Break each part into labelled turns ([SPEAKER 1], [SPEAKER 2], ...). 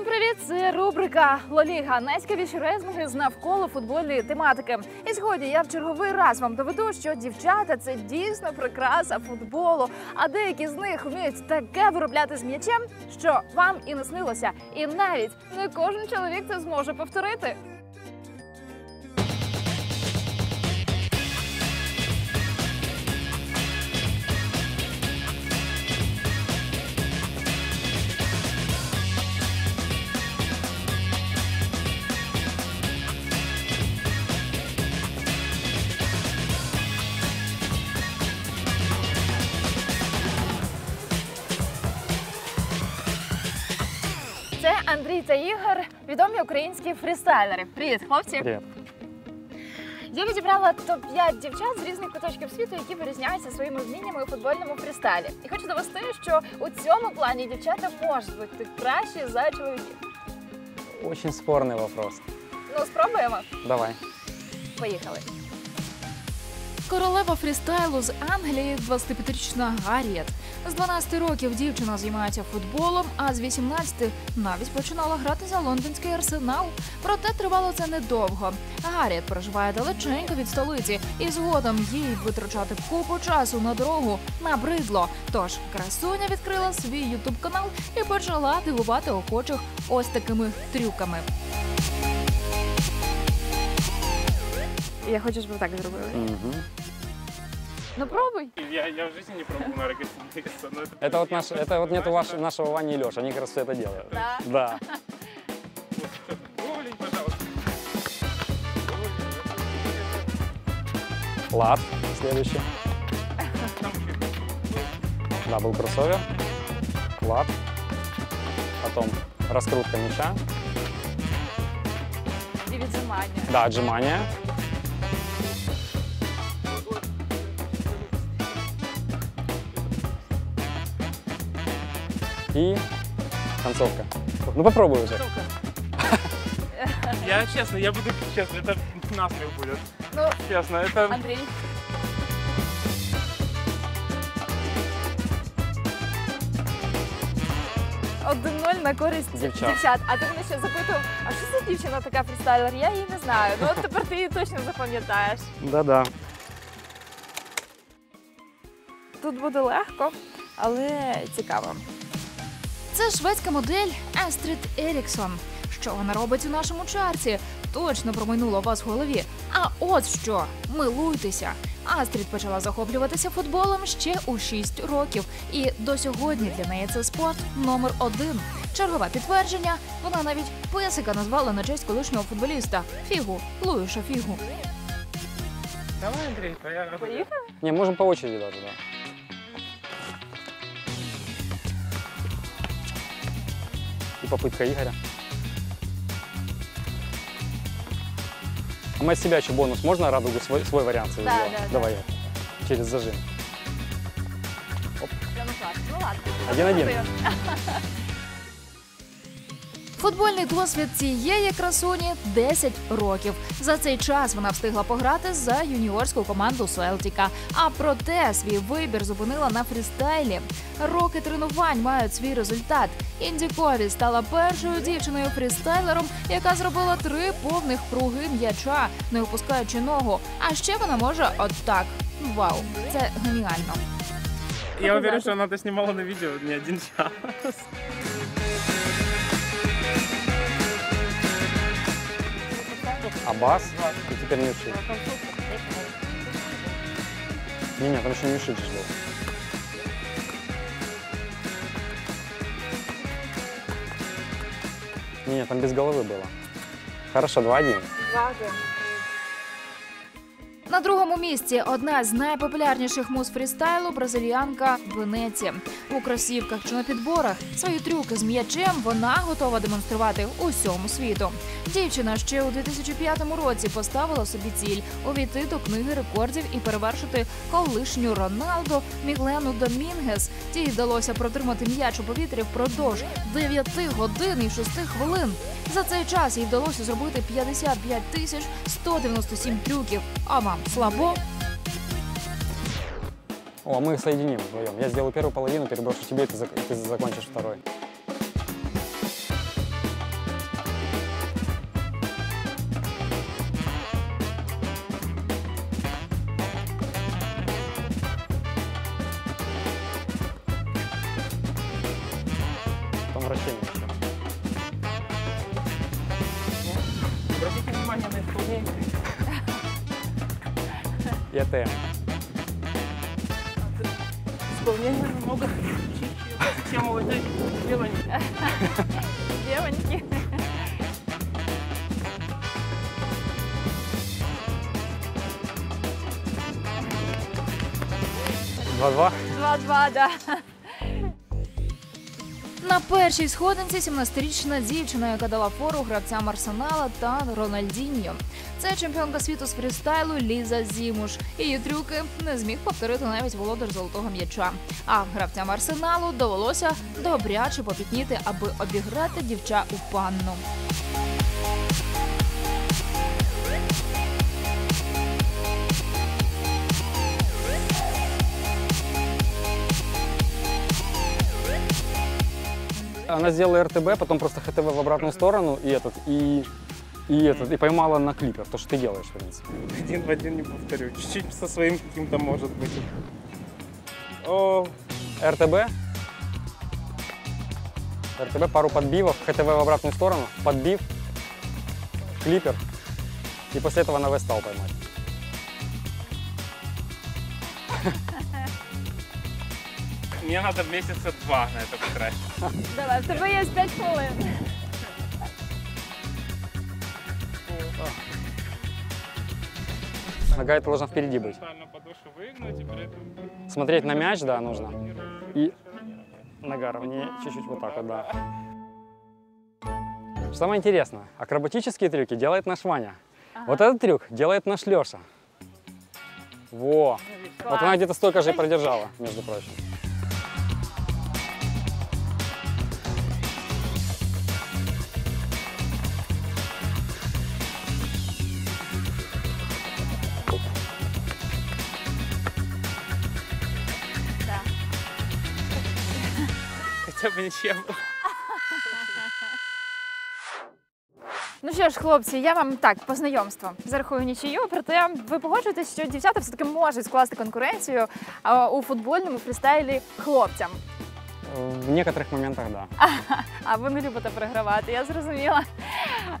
[SPEAKER 1] Всім привіт! Це рубрика Лоліга. Найцікавіші рейтинги з навколо футбольної тематики. І сьогодні я в черговий раз вам доведу, що дівчата це дійсно прикраса футболу. А деякі з них вміють таке виробляти з м'ячем, що вам і не снилося. І навіть не кожен чоловік це зможе повторити. Та Ігор, відомі українські фрістайлери. Привіт, хлопці!
[SPEAKER 2] Привет.
[SPEAKER 1] Я відібрала топ-5 дівчат з різних куточків світу, які вирізняються своїми вміннями у футбольному фрістайлі. І хочу довести, що у цьому плані дівчата можуть бути кращі за чоловіків.
[SPEAKER 2] Очень спорный вопрос.
[SPEAKER 1] Ну, спробуємо.
[SPEAKER 2] Давай.
[SPEAKER 1] Поїхали. Королева фрістайлу з Англії 25-річна Гарріет. З 12 років дівчина займається футболом, а з 18 навіть починала грати за лондонський арсенал. Проте тривало це недовго. Гарріет проживає далеченько від столиці, і згодом їй витрачати купу часу на дорогу набридло. Тож красуня відкрила свій ютуб канал і почала дивувати охочих ось такими трюками. Я хочу, щоб так зробили.
[SPEAKER 2] Мгм.
[SPEAKER 1] Ну пробуй.
[SPEAKER 3] Я, я в жизни не пробовал на рогатице, но это...
[SPEAKER 2] Это вот наш, это вот нету ваш, нашего Вани и Леши, они как раз все это делают.
[SPEAKER 1] Да.
[SPEAKER 2] Да. Лад следующий. Да, был кроссовер. Лад. Потом раскрутка мяча.
[SPEAKER 1] І віджимання.
[SPEAKER 2] Да, отжимания. И концовка. Ну попробуй уже.
[SPEAKER 3] Я честно, я буду честно, это насмех будет.
[SPEAKER 1] Ну,
[SPEAKER 3] Честно, это...
[SPEAKER 1] Андрій. Один-ноль на користь
[SPEAKER 2] Дівчат.
[SPEAKER 1] дівчат. А ти мене ще запитував, а що за дівчина така фрістайлер? Я її не знаю. Ну от тепер ти її точно запам'ятаєш.
[SPEAKER 2] Да-да.
[SPEAKER 1] Тут буде легко, але цікаво. Це шведська модель Астрід Еріксон. Що вона робить у нашому чарці? Точно промайнуло вас в голові. А от що, милуйтеся. Астрід почала захоплюватися футболом ще у 6 років, і до сьогодні для неї це спорт номер один. Чергове підтвердження. Вона навіть песика назвала на честь колишнього футболіста Фігу Луїша Фігу.
[SPEAKER 3] Давай, работа.
[SPEAKER 1] Поїхали?
[SPEAKER 2] Не, можем по очереди даже, да. Попытка Игоря. А мы от себя еще бонус. Можно радугу свой, свой вариант свой
[SPEAKER 1] Да,
[SPEAKER 2] сделать?
[SPEAKER 1] да, да.
[SPEAKER 2] Давай. Через зажим.
[SPEAKER 1] Прямо так. Ну ладно.
[SPEAKER 2] Один-один.
[SPEAKER 1] Футбольний досвід цієї красуні 10 років. За цей час вона встигла пограти за юніорську команду Селтіка. А проте свій вибір зупинила на фрістайлі. Роки тренувань мають свій результат. Інді Кові стала першою дівчиною фрістайлером, яка зробила три повних круги м'яча, не опускаючи ногу. А ще вона може от так. Вау, це геніально.
[SPEAKER 3] Я уверен, что она это снимала на видео не один час.
[SPEAKER 2] Аббас и теперь Мишич. Не-не, там еще Мишич был. Не-не, там без головы было. Хорошо, 2-1. 2-1.
[SPEAKER 1] На другому місці одна з найпопулярніших муз фрістайлу бразильянка Венеці. У кросівках чи на підборах свої трюки з м'ячем вона готова демонструвати усьому світу. Дівчина ще у 2005 році поставила собі ціль увійти до книги рекордів і перевершити колишню Роналдо Міглену Домінгес. Тій вдалося протримати м'яч у повітрі впродовж 9 годин і 6 хвилин. За цей час їй вдалося зробити 55 тисяч 197 трюків. А вам слабо.
[SPEAKER 2] О, мы их соединим вдвоем. Я сделаю первую половину, переброшу тебе, и ты, зак ты закончишь второй. Там вращение еще.
[SPEAKER 3] Обратите внимание на исполнение.
[SPEAKER 2] И АТМ.
[SPEAKER 3] Исполнение намного чище, чем у этой девочки.
[SPEAKER 1] Дівоньки.
[SPEAKER 2] Два-два.
[SPEAKER 1] 2-2, да. На першій сходинці 17-річна дівчина, яка дала фору гравцям Арсенала та Рональдіньо. Це чемпіонка світу з фрістайлу Ліза Зімуш. Її трюки не зміг повторити навіть володар золотого м'яча. А гравцям арсеналу довелося добряче попітніти, аби обіграти дівча у панну.
[SPEAKER 2] Она сделала РТБ, потом просто ХТВ в обратную сторону и этот, и, и этот, и поймала на клипер, то, что ты делаешь, в принципе.
[SPEAKER 3] Один в один не повторю. Чуть-чуть со своим каким-то может быть. О,
[SPEAKER 2] РТБ. РТБ, пару подбивов, ХТВ в обратную сторону, подбив, клипер. И после этого на В стал поймать.
[SPEAKER 3] мне надо месяца два на это потратить.
[SPEAKER 1] Давай, в тебе є 5 хвилин.
[SPEAKER 2] Нога это должна впереди быть. Смотреть на мяч, да, нужно. И нога ровнее, чуть-чуть вот так вот, да. Самое интересное, акробатические трюки делает наш Ваня. Вот этот трюк делает наш Леша. Во! Вот она где-то столько же и продержала, между прочим.
[SPEAKER 3] Хотя бы ничем.
[SPEAKER 1] Ну що ж, хлопці, я вам так по знайомству зарахую нічию, проте ви погоджуєтесь, що дівчата все-таки можуть скласти конкуренцію а, у футбольному фрістайлі хлопцям.
[SPEAKER 2] В некоторых моментах, да.
[SPEAKER 1] А ви не любите програвати, я зрозуміла.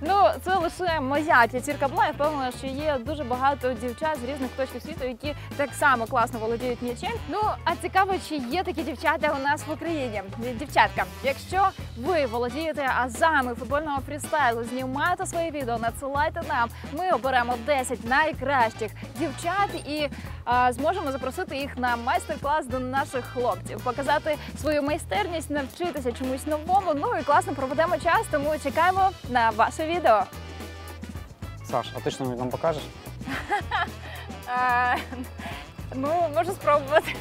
[SPEAKER 1] Ну, це лише моя п'ятірка була. Я впевнена, що є дуже багато дівчат з різних точок світу, які так само класно володіють м'ячем. Ну а цікаво, чи є такі дівчата у нас в Україні. Дівчатка, якщо ви володієте азами футбольного фрістайлу, знімайте свої відео, надсилайте нам. Ми оберемо 10 найкращих дівчат і зможемо запросити їх на майстер-клас до наших хлопців, показати свою майстерність, навчитися чомусь новому. Ну і класно проведемо час, тому чекаємо на ваше відео.
[SPEAKER 2] Саш, а ти що нам
[SPEAKER 1] покажеш? Ну, можу спробувати.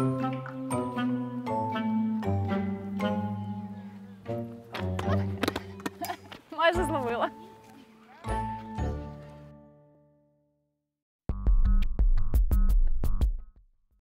[SPEAKER 1] Thank you.